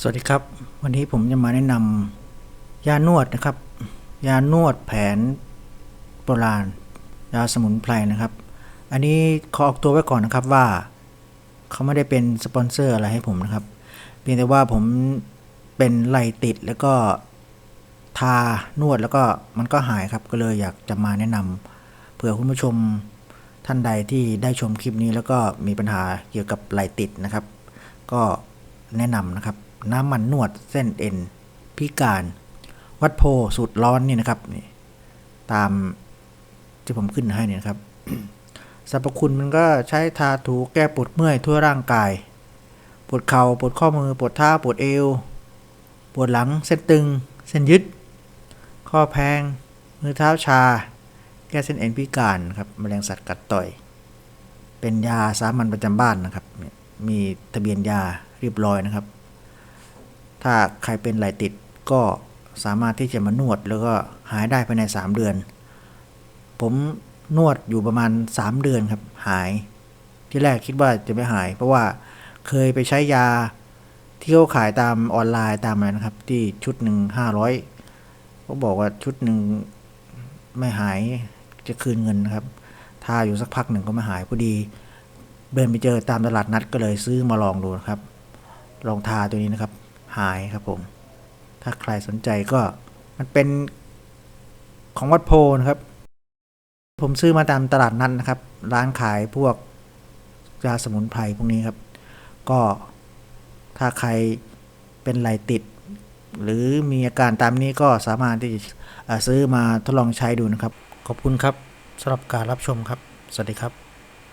สวัสดีครับ วันนี้ผมจะมาแนะนำยานวดนะครับ ยานวดแผนโบราณยาสมุนไพรนะครับ อันนี้ขอออกตัวไว้ก่อนนะครับว่าเขาไม่ได้เป็นสปอนเซอร์อะไรให้ผมนะครับ เพียงแต่ว่าผมเป็นไหลติดแล้วก็ทานวดแล้วก็มันก็หายครับ ก็เลยอยากจะมาแนะนำเผื่อคุณผู้ชมท่านใดที่ได้ชมคลิปนี้แล้วก็มีปัญหาเกี่ยวกับไหลติดนะครับ ก็แนะนำนะครับ น้ำมันนวดเส้นเอ็นพิการ วัดโพสูตรร้อนนี่นะครับนี่ตามที่ผมขึ้นให้เนี่ยนครับสรรพคุณมันก็ใช้ทาถูแก้ปวดเมื่อยทั่วร่างกาย ปวดเขา่าปวดข้อมือปวดเท้าปวดเอว ปวดหลังเส้นตึง เส้นยึด ข้อแพง มือเท้าชา แก้เส้นเอ็นพิการครับแมลงสัตว์กัดต่อย เป็นยาสามัญประจำบ้านนะครับ มีทะเบียนยาเรียบร้อยนะครับ ถ้าใครเป็นไหลติดก็สามารถที่จะมานวดแล้วก็หายได้ภายใน 3 เดือน ผมนวดอยู่ประมาณ 3 เดือนครับหาย ที่แรกคิดว่าจะไม่หาย เพราะว่าเคยไปใช้ยาที่เขาขายตามออนไลน์ตามอะไรนะครับ ที่ชุดหนึ่งห้าร้อยเขาบอกว่าชุดหนึ่งไม่หายจะคืนเงินนะครับทาอยู่สักพักหนึ่งก็ไม่หายพอดีเดินไปเจอตามตลาดนัดก็เลยซื้อมาลองดูนะครับ ลองทาตัวนี้นะครับ หายครับผม ถ้าใครสนใจก็มันเป็นของวัดโพนะครับ ผมซื้อมาตามตลาดนัดนนะครับ ร้านขายพวกยาสมุนไพรพวกนี้ครับ ก็ถ้าใครเป็นไหลติด หรือมีอาการตามนี้ก็สามารถที่จะซื้อมาทดลองใช้ดูนะครับ ขอบคุณครับสำหรับการรับชมครับ สวัสดีครับ